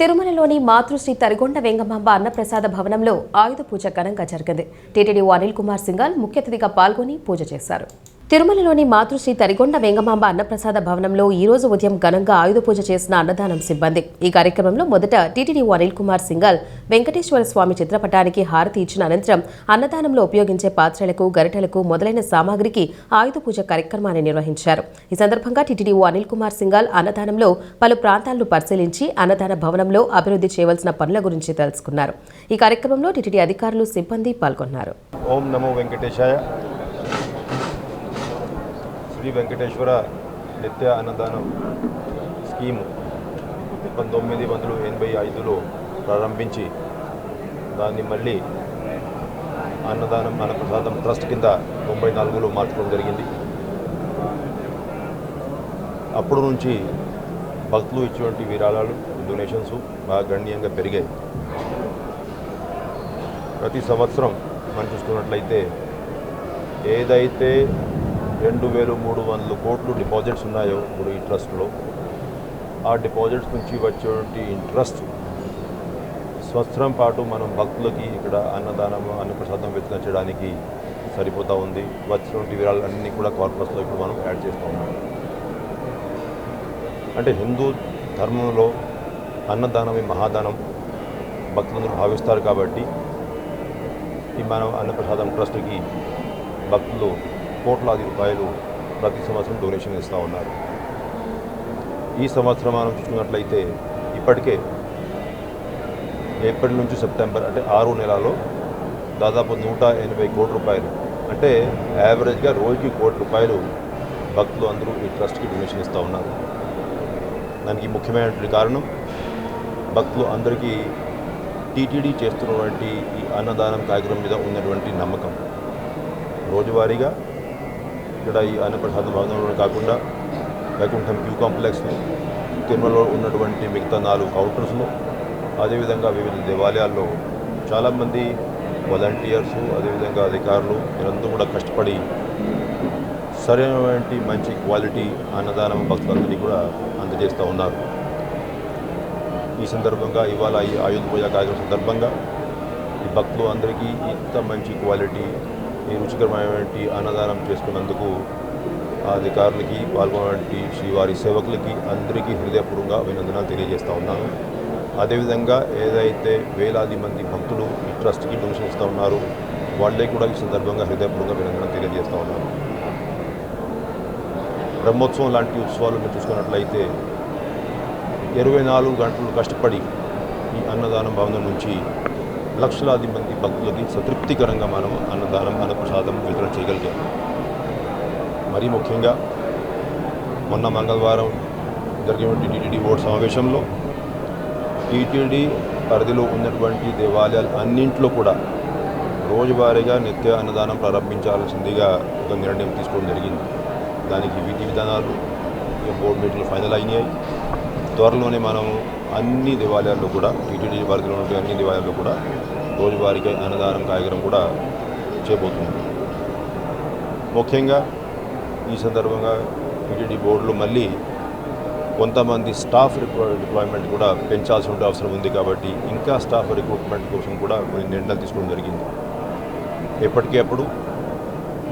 తిరుమలలోని మాతృశ్రీ తరిగొండ వెంగమాంబ అన్నప్రసాద భవనంలో ఆయుధ పూజ ఘనంగా జరిగింది. టీటీడీ అనిల్ కుమార్ సింగాల్ ముఖ్య అతిథిగా పాల్గొని పూజ చేశారు. తిరుమలలోని మాతృశ్రీ తరిగొండ వెంగమాంబ అన్నప్రసాద భవనంలో ఈ రోజు ఉదయం ఘనంగా ఆయుధ పూజ చేసిన అన్నదానం సిబ్బంది. ఈ కార్యక్రమంలో మొదట టీటీడీ అనిల్ కుమార్ సింగల్ వెంకటేశ్వర స్వామి చిత్రపటానికి హారతి ఇచ్చిన అనంతరం అన్నదానంలో ఉపయోగించే పాత్రలకు గరిటెలకు మొదలైన సామాగ్రికి ఆయుధ పూజ కార్యక్రమాన్ని నిర్వహించారు. ఈ సందర్భంగా టీటీడీ అనిల్ కుమార్ సింగాల్ అన్నదానంలో పలు ప్రాంతాలను పరిశీలించి అన్నదాన భవనంలో అభివృద్ధి చేయవలసిన పనుల గురించి తెలుసుకున్నారు. ఈ కార్యక్రమంలో టీటీడీ అధికారులు సిబ్బంది పాల్గొన్నారు. ఓం నమో వెంకటేశాయ. శ్రీ వెంకటేశ్వర నిత్య అన్నదానం స్కీము పంతొమ్మిది వందల ఎనభై ఐదులో ప్రారంభించి దాన్ని మళ్ళీ అన్నదానం అన్నప్రసాదం ట్రస్ట్ కింద తొంభై నాలుగులో మార్చడం జరిగింది. అప్పుడు నుంచి భక్తులు ఇచ్చినటువంటి విరాళాలు డొనేషన్స్ బాగా గణనీయంగా పెరిగాయి. ప్రతి సంవత్సరం మనం చూసుకున్నట్లయితే ఏదైతే రెండు వేలు మూడు వందల కోట్లు డిపాజిట్స్ ఉన్నాయో ఇప్పుడు ఈ ట్రస్ట్లో. ఆ డిపాజిట్స్ నుంచి వచ్చేటువంటి ఇంట్రెస్ట్. సంవత్సరం పాటు మనం భక్తులకి ఇక్కడ అన్నదానం అన్నప్రసాదం వితరించడానికి సరిపోతూ ఉంది. వచ్చినటువంటి విరాళాలన్నీ కూడా కార్పస్లో ఇప్పుడు మనం యాడ్ చేస్తూ ఉన్నాం. అంటే హిందూ ధర్మంలో అన్నదానమే మహాదానం. భక్తులందరూ భావిస్తారు కాబట్టి ఈ మనం అన్నప్రసాదం ట్రస్ట్కి భక్తులు కోట్లాది రూపాయలు ప్రతి సంవత్సరం డొనేషన్ ఇస్తూ ఉన్నారు. ఈ సంవత్సరం మనం చూసుకున్నట్లయితే ఇప్పటికే ఏప్రిల్ నుంచి సెప్టెంబర్ అంటే ఆరు నెలలో దాదాపు నూట ఎనభై కోట్ల రూపాయలు అంటే యావరేజ్గా రోజుకి కోటి రూపాయలు భక్తులు అందరూ ఈ ట్రస్ట్కి డొనేషన్ ఇస్తూ ఉన్నారు. దానికి ముఖ్యమైనటువంటి కారణం భక్తులు అందరికీ టీటీడీ చేస్తున్నటువంటి ఈ అన్నదానం కార్యక్రమం మీద ఉన్నటువంటి నమ్మకం. రోజువారీగా ఇక్కడ ఈ అన్నప్రసాద భవనంలో కాకుండా వైకుంఠం క్యూ కాంప్లెక్స్ను తిరుమలలో ఉన్నటువంటి మిగతా నాలుగు కౌంటర్స్లో అదేవిధంగా వివిధ దేవాలయాల్లో చాలామంది వాలంటీర్స్ అదేవిధంగా అధికారులు వీరందరూ కూడా కష్టపడి సరైనటువంటి మంచి క్వాలిటీ అన్నదానం భక్తులందరినీ కూడా అందజేస్తూ ఉన్నారు. ఈ సందర్భంగా ఇవాళ ఈ ఆయుధ పూజ కార్యక్రమం సందర్భంగా ఈ భక్తులు అందరికీ ఇంత మంచి క్వాలిటీ ఈ రుచికరమైనటువంటి అన్నదానం చేసుకున్నందుకు అధికారులకి పాల్గొన్నటువంటి శ్రీవారి సేవకులకి అందరికీ హృదయపూర్వకంగా అభినందనలు తెలియజేస్తూ ఉన్నాను. అదేవిధంగా ఏదైతే వేలాది మంది భక్తులు ఈ ట్రస్ట్కి డొనేషన్ ఇస్తూ ఉన్నారు వాళ్ళే కూడా ఈ సందర్భంగా హృదయపూర్వకంగా అభినందనలు తెలియజేస్తూ ఉన్నాను. బ్రహ్మోత్సవం లాంటి ఉత్సవాలు మీరు చూసుకున్నట్లయితే ఇరవై నాలుగు గంటలు కష్టపడి ఈ అన్నదానం భవనం నుంచి లక్షలాది మంది భక్తులకి సంతృప్తికరంగా మనం అన్నదానం అన్నప్రసాదం వితరణ చేయగలిగాం. మరీ ముఖ్యంగా మొన్న మంగళవారం జరిగినటువంటి టీటీడీ బోర్డు సమావేశంలో టీటీడీ పరిధిలో ఉన్నటువంటి దేవాలయాలు అన్నింట్లో కూడా రోజువారీగా నిత్య అన్నదానం ప్రారంభించాల్సిందిగా ఒక నిర్ణయం తీసుకోవడం జరిగింది. దానికి విధి విధానాలు బోర్డు మీటింగ్లు ఫైనల్ అయినాయి. త్వరలోనే మనం అన్ని దేవాలయాల్లో కూడా టీటీడీ పరిధిలో ఉన్న అన్ని దేవాలయాల్లో కూడా రోజువారీగా అన్నదానం కార్యక్రమం కూడా చేయబోతున్నాం. ముఖ్యంగా ఈ సందర్భంగా టీటీడీ బోర్డులో మళ్ళీ కొంతమంది స్టాఫ్ రిక్వై- డిప్లాయ్మెంట్ కూడా పెంచాల్సిన అవసరం ఉంది కాబట్టి ఇంకా స్టాఫ్ రిక్రూట్మెంట్ కోసం కూడా కొన్ని నిర్ణయాలు తీసుకోవడం జరిగింది. ఎప్పటికప్పుడు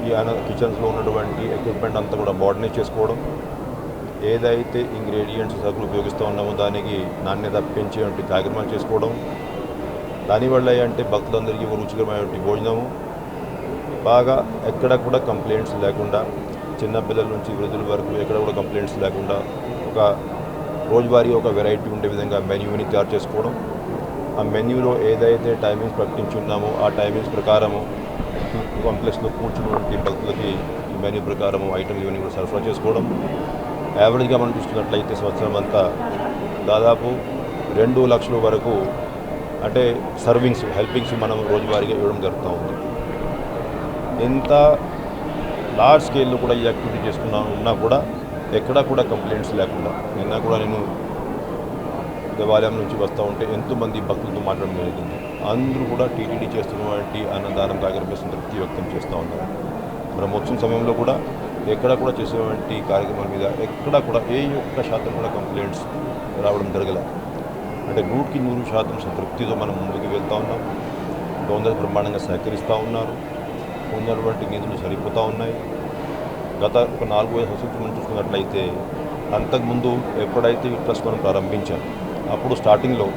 ఈ అన కిచెన్స్లో ఉన్నటువంటి ఎక్విప్మెంట్ అంతా కూడా మోడర్నైజ్ చేసుకోవడం ఏదైతే ఇంగ్రీడియంట్స్ సరుకులు ఉపయోగిస్తూ ఉన్నామో దానికి నాణ్యత పెంచేటువంటి కార్యక్రమాలు చేసుకోవడం దానివల్ల అంటే భక్తులందరికీ రుచికరమైనటువంటి భోజనము. బాగా ఎక్కడ కూడా కంప్లైంట్స్ లేకుండా చిన్నపిల్లల నుంచి వృద్ధుల వరకు ఎక్కడ కూడా కంప్లైంట్స్ లేకుండా ఒక రోజువారీ ఒక వెరైటీ ఉండే విధంగా మెన్యూని తయారు చేసుకోవడం. ఆ మెన్యూలో ఏదైతే టైమింగ్స్ ప్రకటించున్నామో ఆ టైమింగ్స్ ప్రకారము కాంప్లెక్స్లో కూర్చున్నటువంటి భక్తులకి మెన్యూ ప్రకారము ఐటమ్ ఇవన్నీ కూడా సరఫరా చేసుకోవడం. యావరేజ్గా మనం చూస్తున్నట్లయితే సంవత్సరం అంతా దాదాపు రెండు లక్షల వరకు అంటే సర్వింగ్స్ హెల్పింగ్స్ మనం రోజువారీగా ఇవ్వడం జరుగుతూ ఉంది. ఎంత లార్జ్ స్కేల్లో కూడా ఈ యాక్టివిటీ చేసుకున్నా ఉన్నా కూడా ఎక్కడా కూడా కంప్లైంట్స్ లేకుండా నిన్న కూడా నేను దేవాలయం నుంచి వస్తూ ఉంటే ఎంతోమంది భక్తులతో మాట్లాడడం జరిగింది. అందరూ కూడా టీటీడీ చేస్తున్నటువంటి అన్నదానం కార్యక్రమం సంతృప్తి వ్యక్తం చేస్తూ ఉన్నారు. బ్రహ్మోత్సవం సమయంలో కూడా ఎక్కడ కూడా చేసేటువంటి కార్యక్రమాల మీద ఎక్కడ కూడా ఏ ఒక్క శాతం కూడా కంప్లైంట్స్ రావడం జరగలే. అంటే నూటికి నూరు శాతం సంతృప్తితో మనం ముందుకు వెళ్తూ ఉన్నాం. గవర్నర్ బ్రహ్మాండంగా సహకరిస్తూ ఉన్నారు. ఉన్నటువంటి నిధులు సరిపోతూ ఉన్నాయి. గత ఒక నాలుగు ఐదు సంవత్సరాల మనం చూసుకున్నట్లయితే అంతకుముందు ఎప్పుడైతే ఈ ట్రస్ట్ మనం ప్రారంభించాం అప్పుడు స్టార్టింగ్లో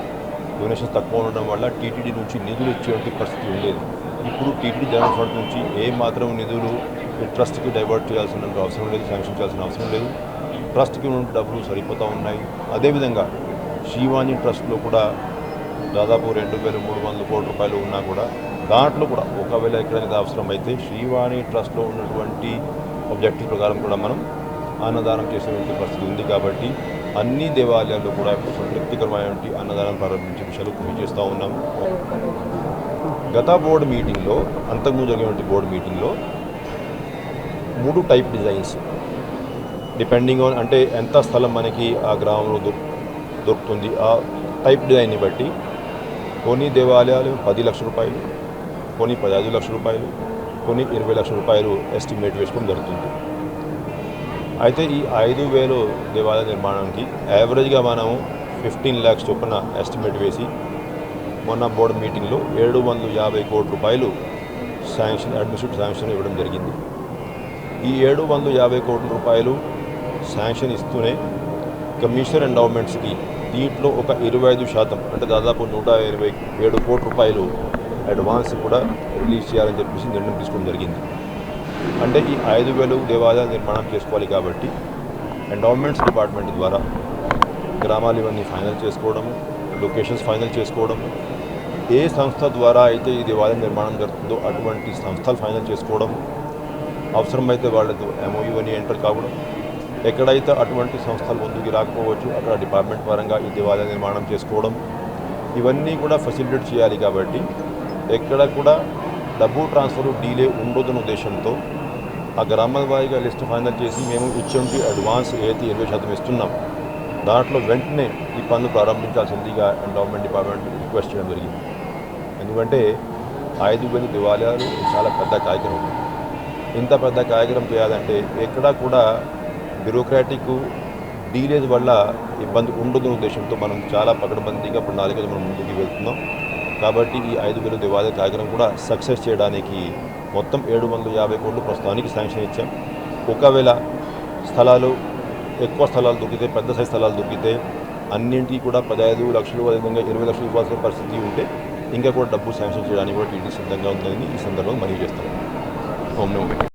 డొనేషన్స్ తక్కువ ఉండడం వల్ల టీటీడీ నుంచి నిధులు ఇచ్చేటువంటి పరిస్థితి ఉండేది. ఇప్పుడు టీటీడీ జనరల్ ఫండ్ నుంచి ఏ మాత్రం నిధులు ట్రస్ట్కి డైవర్ట్ చేయాల్సిన అవసరం లేదు శాంక్షన్ చేయాల్సిన అవసరం లేదు. ట్రస్ట్కి ఉన్న డబ్బులు సరిపోతూ ఉన్నాయి. అదేవిధంగా శివాని ట్రస్ట్లో కూడా దాదాపు రెండు వేల మూడు వందల కోట్ల రూపాయలు ఉన్నా కూడా దాంట్లో కూడా ఒకవేళ ఎక్కడైనా అవసరం అయితే శ్రీవాణి ట్రస్ట్లో ఉన్నటువంటి ఆబ్జెక్టివ్ ప్రకారం కూడా మనం అన్నదానం చేసేటువంటి పరిస్థితి ఉంది కాబట్టి అన్ని దేవాలయాల్లో కూడా ఇప్పుడు సంతృప్తికరమైనటువంటి అన్నదానం ప్రారంభించే విషయాలు కృషి చేస్తూ ఉన్నాము గత బోర్డు మీటింగ్లో అంతకుముందు జరిగినటువంటి బోర్డు మీటింగ్లో మూడు టైప్ డిజైన్స్. డిపెండింగ్ ఆన్ అంటే ఎంత స్థలం మనకి ఆ గ్రామంలో దొరు దొరుకుతుంది. ఆ టైప్ డిజైన్ని బట్టి కొన్ని దేవాలయాలు పది లక్షల రూపాయలు కొన్ని పదహైదు లక్షల రూపాయలు కొన్ని ఇరవై లక్షల రూపాయలు ఎస్టిమేట్ వేసుకోవడం జరుగుతుంది. అయితే ఈ ఐదు వేలు దేవాలయ నిర్మాణానికి యావరేజ్గా మనము ఫిఫ్టీన్ ల్యాక్స్ చొప్పున ఎస్టిమేట్ వేసి మొన్న బోర్డు మీటింగ్లో ఏడు వందల యాభై కోట్ల రూపాయలు శాంక్షన్ అడ్మినిస్ట్రేటివ్ శాంక్షన్ ఇవ్వడం జరిగింది. ఈ ఏడు వందల యాభై కోట్ల రూపాయలు శాంక్షన్ ఇస్తూనే కమిషనర్ ఎండౌమెంట్స్కి దీంట్లో ఒక ఇరవై ఐదు శాతం అంటే దాదాపు నూట ఇరవై ఏడు కోట్ల రూపాయలు అడ్వాన్స్ కూడా రిలీజ్ చేయాలని చెప్పేసి నిర్ణయం తీసుకోవడం జరిగింది. అంటే ఈ ఐదు వేలు దేవాలయాలు నిర్మాణం చేసుకోవాలి కాబట్టి ఎండౌమెంట్స్ డిపార్ట్మెంట్ ద్వారా గ్రామాలు ఇవన్నీ ఫైనల్ చేసుకోవడము లొకేషన్స్ ఫైనల్ చేసుకోవడము ఏ సంస్థ ద్వారా అయితే ఈ దేవాలయం నిర్మాణం జరుగుతుందో అటువంటి సంస్థలు ఫైనల్ చేసుకోవడం అవసరమైతే వాళ్ళతో ఎంఓయూ అని ఎంటర్ కావడం ఎక్కడైతే అటువంటి సంస్థలు ముందుకు రాకపోవచ్చు అక్కడ డిపార్ట్మెంట్ పరంగా ఈ దేవాలయ నిర్మాణం చేసుకోవడం. ఇవన్నీ కూడా ఫెసిలిటేట్ చేయాలి కాబట్టి ఎక్కడ కూడా డబ్బు ట్రాన్స్ఫర్ డీలే ఉండొద్దన్న ఉద్దేశంతో ఆ గ్రామాల వారీగా లిస్ట్ ఫైనల్ చేసి మేము ఇచ్చేటి అడ్వాన్స్ ఏదైతే ఇరవై శాతం ఇస్తున్నాం దాంట్లో వెంటనే ఈ పనులు ప్రారంభించాల్సిందిగా ఎండోమెంట్ డిపార్ట్మెంట్ రిక్వెస్ట్ చేయడం జరిగింది. ఎందుకంటే ఐదు వేల దేవాలయాలు చాలా పెద్ద కార్యక్రమం ఇంత పెద్ద కార్యక్రమం చేయాలంటే ఎక్కడా కూడా బ్యూరోక్రాటిక్ డీలేజ్ వల్ల ఇబ్బంది ఉండదు ఉద్దేశంతో మనం చాలా పకడ్బందీగా ప్రణాళికలు మనం ముందుకు వెళ్తున్నాం. కాబట్టి ఈ ఐదు వేల దేవాలయ కార్యక్రమం కూడా సక్సెస్ చేయడానికి మొత్తం ఏడు వందల యాభై కోట్లు ప్రస్తుతానికి శాంక్షన్ ఇచ్చాం. ఒకవేళ స్థలాలు ఎక్కువ స్థలాలు దొరికితే పెద్ద సైజ్ స్థలాలు దొరికితే అన్నింటికి కూడా పదహైదు లక్షలు అదేవిధంగా ఇరవై లక్షలు ఇవ్వాల్సిన పరిస్థితి ఉంటే ఇంకా కూడా డబ్బు శాంక్షన్ చేయడానికి కూడా టీడీ సిద్ధంగా ఉందని ఈ సందర్భంగా మనవి చేస్తాం ఓం నమో